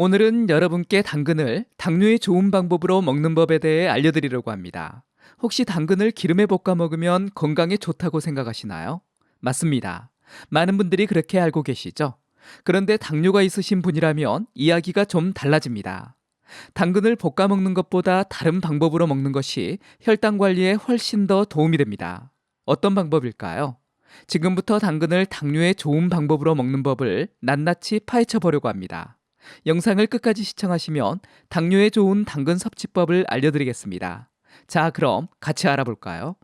오늘은 여러분께 당근을 당뇨에 좋은 방법으로 먹는 법에 대해 알려드리려고 합니다. 혹시 당근을 기름에 볶아 먹으면 건강에 좋다고 생각하시나요? 맞습니다. 많은 분들이 그렇게 알고 계시죠? 그런데 당뇨가 있으신 분이라면 이야기가 좀 달라집니다. 당근을 볶아 먹는 것보다 다른 방법으로 먹는 것이 혈당 관리에 훨씬 더 도움이 됩니다. 어떤 방법일까요? 지금부터 당근을 당뇨에 좋은 방법으로 먹는 법을 낱낱이 파헤쳐 보려고 합니다. 영상을 끝까지 시청하시면 당뇨에 좋은 당근 섭취법을 알려드리겠습니다. 자, 그럼 같이 알아볼까요?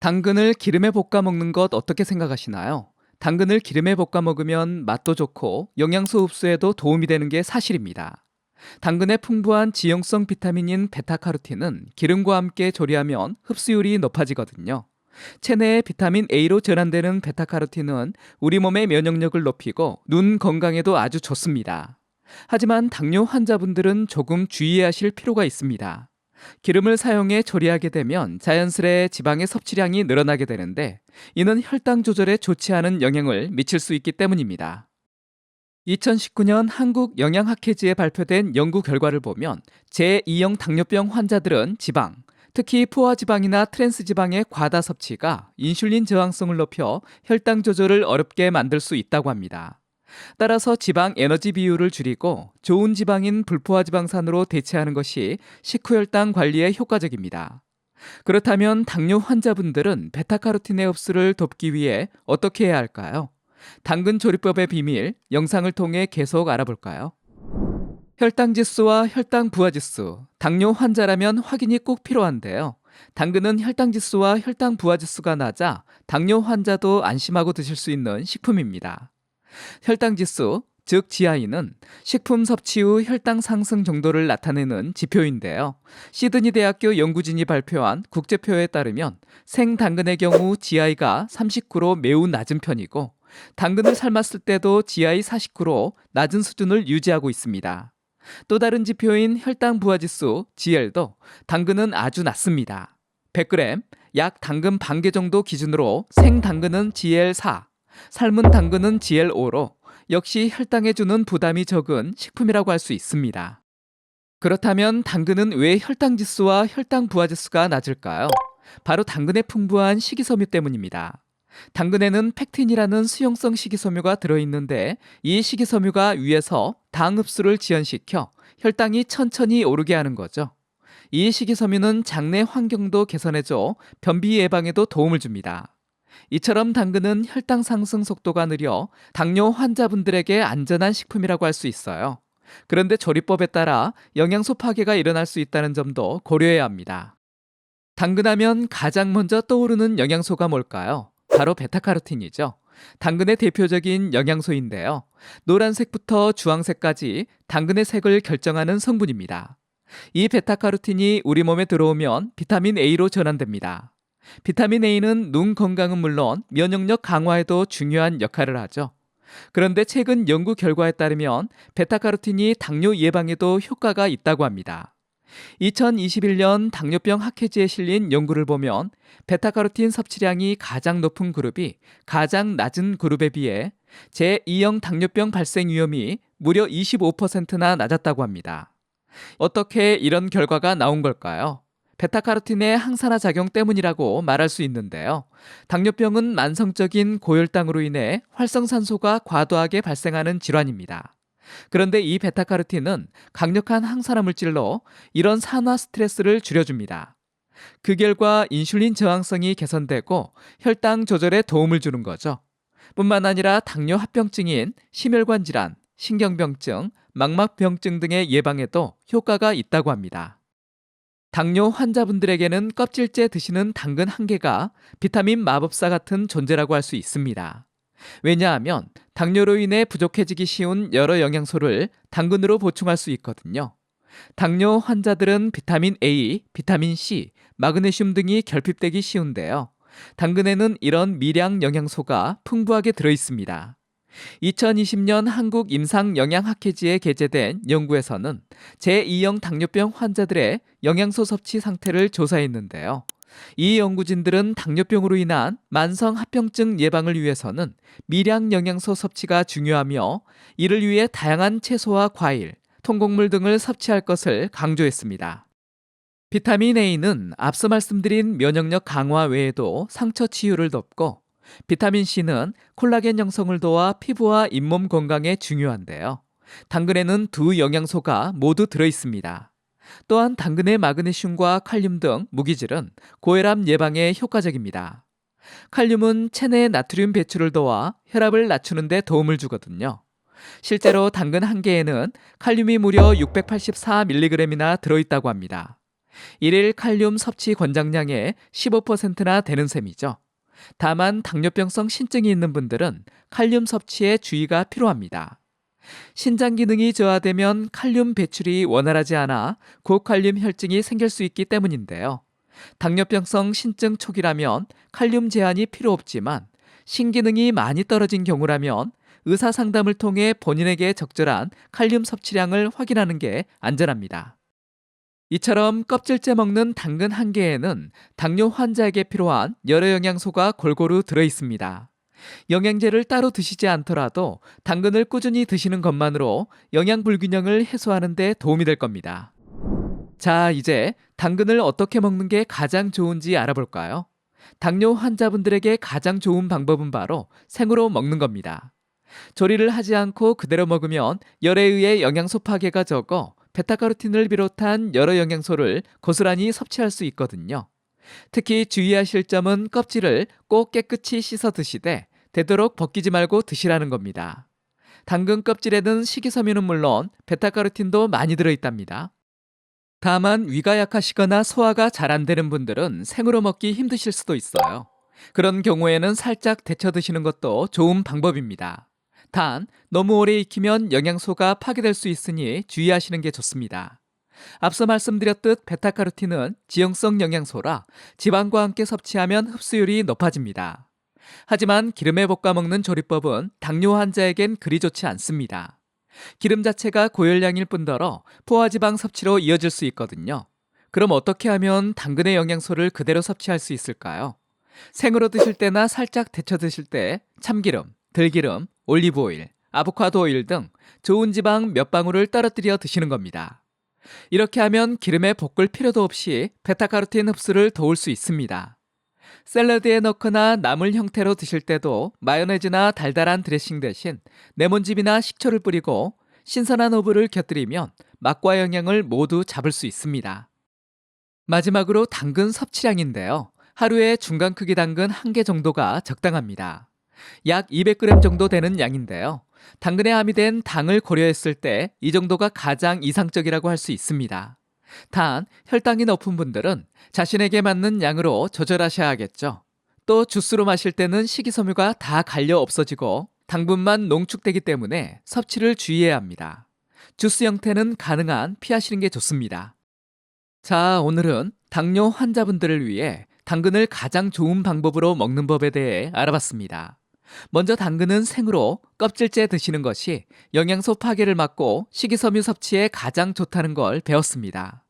당근을 기름에 볶아 먹는 것 어떻게 생각하시나요? 당근을 기름에 볶아 먹으면 맛도 좋고 영양소 흡수에도 도움이 되는 게 사실입니다. 당근의 풍부한 지용성 비타민인 베타카로틴은 기름과 함께 조리하면 흡수율이 높아지거든요. 체내의 비타민 A로 전환되는 베타카로틴은 우리 몸의 면역력을 높이고 눈 건강에도 아주 좋습니다. 하지만 당뇨 환자분들은 조금 주의하실 필요가 있습니다. 기름을 사용해 조리하게 되면 자연스레 지방의 섭취량이 늘어나게 되는데 이는 혈당 조절에 좋지 않은 영향을 미칠 수 있기 때문입니다. 2019년 한국 영양학회지에 발표된 연구 결과를 보면 제2형 당뇨병 환자들은 지방, 특히 포화 지방이나 트랜스 지방의 과다 섭취가 인슐린 저항성을 높여 혈당 조절을 어렵게 만들 수 있다고 합니다. 따라서 지방 에너지 비율을 줄이고 좋은 지방인 불포화 지방산으로 대체하는 것이 식후혈당 관리에 효과적입니다. 그렇다면 당뇨 환자분들은 베타카로틴의 흡수를 돕기 위해 어떻게 해야 할까요? 당근 조리법의 비밀 영상을 통해 계속 알아볼까요? 혈당 지수와 혈당 부하 지수, 당뇨 환자라면 확인이 꼭 필요한데요. 당근은 혈당 지수와 혈당 부하 지수가 낮아 당뇨 환자도 안심하고 드실 수 있는 식품입니다. 혈당 지수, 즉 GI는 식품 섭취 후 혈당 상승 정도를 나타내는 지표인데요. 시드니 대학교 연구진이 발표한 국제표에 따르면 생당근의 경우 GI가 39로 매우 낮은 편이고 당근을 삶았을 때도 GI 49로 낮은 수준을 유지하고 있습니다. 또 다른 지표인 혈당 부하 지수 GL도 당근은 아주 낮습니다. 100g 약 당근 반 개 정도 기준으로 생당근은 GL4, 삶은 당근은 GL5로 역시 혈당에 주는 부담이 적은 식품이라고 할 수 있습니다. 그렇다면 당근은 왜 혈당 지수와 혈당 부하 지수가 낮을까요? 바로 당근의 풍부한 식이섬유 때문입니다. 당근에는 팩틴이라는 수용성 식이섬유가 들어있는데 이 식이섬유가 위에서 당 흡수를 지연시켜 혈당이 천천히 오르게 하는 거죠. 이 식이섬유는 장내 환경도 개선해줘 변비 예방에도 도움을 줍니다. 이처럼 당근은 혈당 상승 속도가 느려 당뇨 환자분들에게 안전한 식품이라고 할 수 있어요. 그런데 조리법에 따라 영양소 파괴가 일어날 수 있다는 점도 고려해야 합니다. 당근하면 가장 먼저 떠오르는 영양소가 뭘까요? 바로 베타카로틴이죠. 당근의 대표적인 영양소인데요. 노란색부터 주황색까지 당근의 색을 결정하는 성분입니다. 이 베타카로틴이 우리 몸에 들어오면 비타민 A로 전환됩니다. 비타민 A는 눈 건강은 물론 면역력 강화에도 중요한 역할을 하죠. 그런데 최근 연구 결과에 따르면 베타카로틴이 당뇨 예방에도 효과가 있다고 합니다. 2021년 당뇨병 학회지에 실린 연구를 보면 베타카로틴 섭취량이 가장 높은 그룹이 가장 낮은 그룹에 비해 제2형 당뇨병 발생 위험이 무려 25%나 낮았다고 합니다. 어떻게 이런 결과가 나온 걸까요? 베타카로틴의 항산화 작용 때문이라고 말할 수 있는데요. 당뇨병은 만성적인 고혈당으로 인해 활성산소가 과도하게 발생하는 질환입니다. 그런데 이 베타카로틴은 강력한 항산화 물질로 이런 산화 스트레스를 줄여줍니다. 그 결과 인슐린 저항성이 개선되고 혈당 조절에 도움을 주는 거죠. 뿐만 아니라 당뇨 합병증인 심혈관 질환, 신경병증, 망막병증 등의 예방에도 효과가 있다고 합니다. 당뇨 환자분들에게는 껍질째 드시는 당근 한 개가 비타민 마법사 같은 존재라고 할 수 있습니다. 왜냐하면 당뇨로 인해 부족해지기 쉬운 여러 영양소를 당근으로 보충할 수 있거든요. 당뇨 환자들은 비타민 A, 비타민 C, 마그네슘 등이 결핍되기 쉬운데요. 당근에는 이런 미량 영양소가 풍부하게 들어 있습니다. 2020년 한국 임상 영양학회지에 게재된 연구에서는 제2형 당뇨병 환자들의 영양소 섭취 상태를 조사했는데요. 이 연구진들은 당뇨병으로 인한 만성 합병증 예방을 위해서는 미량 영양소 섭취가 중요하며 이를 위해 다양한 채소와 과일, 통곡물 등을 섭취할 것을 강조했습니다. 비타민 A는 앞서 말씀드린 면역력 강화 외에도 상처 치유를 돕고 비타민 C는 콜라겐 형성을 도와 피부와 잇몸 건강에 중요한데요. 당근에는 두 영양소가 모두 들어 있습니다. 또한 당근의 마그네슘과 칼륨 등 무기질은 고혈압 예방에 효과적입니다. 칼륨은 체내 나트륨 배출을 도와 혈압을 낮추는 데 도움을 주거든요. 실제로 당근 한 개에는 칼륨이 무려 684mg이나 들어있다고 합니다. 일일 칼륨 섭취 권장량의 15%나 되는 셈이죠. 다만 당뇨병성 신증이 있는 분들은 칼륨 섭취에 주의가 필요합니다. 신장 기능이 저하되면 칼륨 배출이 원활하지 않아 고칼륨 혈증이 생길 수 있기 때문인데요. 당뇨병성 신증 초기라면 칼륨 제한이 필요 없지만 신기능이 많이 떨어진 경우라면 의사 상담을 통해 본인에게 적절한 칼륨 섭취량을 확인하는 게 안전합니다. 이처럼 껍질째 먹는 당근 한 개에는 당뇨 환자에게 필요한 여러 영양소가 골고루 들어 있습니다. 영양제를 따로 드시지 않더라도 당근을 꾸준히 드시는 것만으로 영양 불균형을 해소하는 데 도움이 될 겁니다. 자, 이제 당근을 어떻게 먹는 게 가장 좋은지 알아볼까요? 당뇨 환자분들에게 가장 좋은 방법은 바로 생으로 먹는 겁니다. 조리를 하지 않고 그대로 먹으면 열에 의해 영양소 파괴가 적어 베타카로틴을 비롯한 여러 영양소를 고스란히 섭취할 수 있거든요. 특히 주의하실 점은 껍질을 꼭 깨끗이 씻어 드시되 되도록 벗기지 말고 드시라는 겁니다. 당근 껍질에는 식이섬유는 물론 베타카로틴도 많이 들어 있답니다. 다만 위가 약하시거나 소화가 잘 안 되는 분들은 생으로 먹기 힘드실 수도 있어요. 그런 경우에는 살짝 데쳐 드시는 것도 좋은 방법입니다. 단, 너무 오래 익히면 영양소가 파괴될 수 있으니 주의하시는 게 좋습니다. 앞서 말씀드렸듯 베타카로틴은 지용성 영양소라 지방과 함께 섭취하면 흡수율이 높아집니다. 하지만 기름에 볶아 먹는 조리법은 당뇨 환자에겐 그리 좋지 않습니다. 기름 자체가 고열량일 뿐더러 포화지방 섭취로 이어질 수 있거든요. 그럼 어떻게 하면 당근의 영양소를 그대로 섭취할 수 있을까요? 생으로 드실 때나 살짝 데쳐 드실 때 참기름, 들기름, 올리브 오일, 아보카도 오일 등 좋은 지방 몇 방울을 떨어뜨려 드시는 겁니다. 이렇게 하면 기름에 볶을 필요도 없이 베타카로틴 흡수를 도울 수 있습니다. 샐러드에 넣거나 나물 형태로 드실 때도 마요네즈나 달달한 드레싱 대신 레몬즙이나 식초를 뿌리고 신선한 허브를 곁들이면 맛과 영양을 모두 잡을 수 있습니다. 마지막으로 당근 섭취량인데요. 하루에 중간 크기 당근 한 개 정도가 적당합니다. 약 200g 정도 되는 양인데요. 당근에 함유된 당을 고려했을 때 이 정도가 가장 이상적이라고 할 수 있습니다. 단, 혈당이 높은 분들은 자신에게 맞는 양으로 조절하셔야겠죠. 또 주스로 마실 때는 식이섬유가 다 갈려 없어지고 당분만 농축되기 때문에 섭취를 주의해야 합니다. 주스 형태는 가능한 피하시는 게 좋습니다. 자, 오늘은 당뇨 환자분들을 위해 당근을 가장 좋은 방법으로 먹는 법에 대해 알아봤습니다. 먼저 당근은 생으로 껍질째 드시는 것이 영양소 파괴를 막고 식이섬유 섭취에 가장 좋다는 걸 배웠습니다.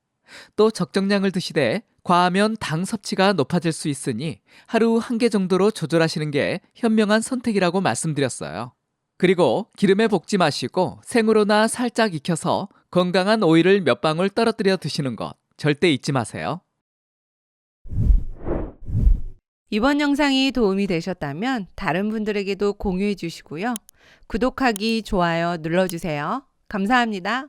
또 적정량을 드시되 과하면 당 섭취가 높아질 수 있으니 하루 한 개 정도로 조절하시는 게 현명한 선택이라고 말씀드렸어요. 그리고 기름에 볶지 마시고 생으로나 살짝 익혀서 건강한 오일을 몇 방울 떨어뜨려 드시는 것 절대 잊지 마세요. 이번 영상이 도움이 되셨다면 다른 분들에게도 공유해 주시고요. 구독하기, 좋아요 눌러주세요. 감사합니다.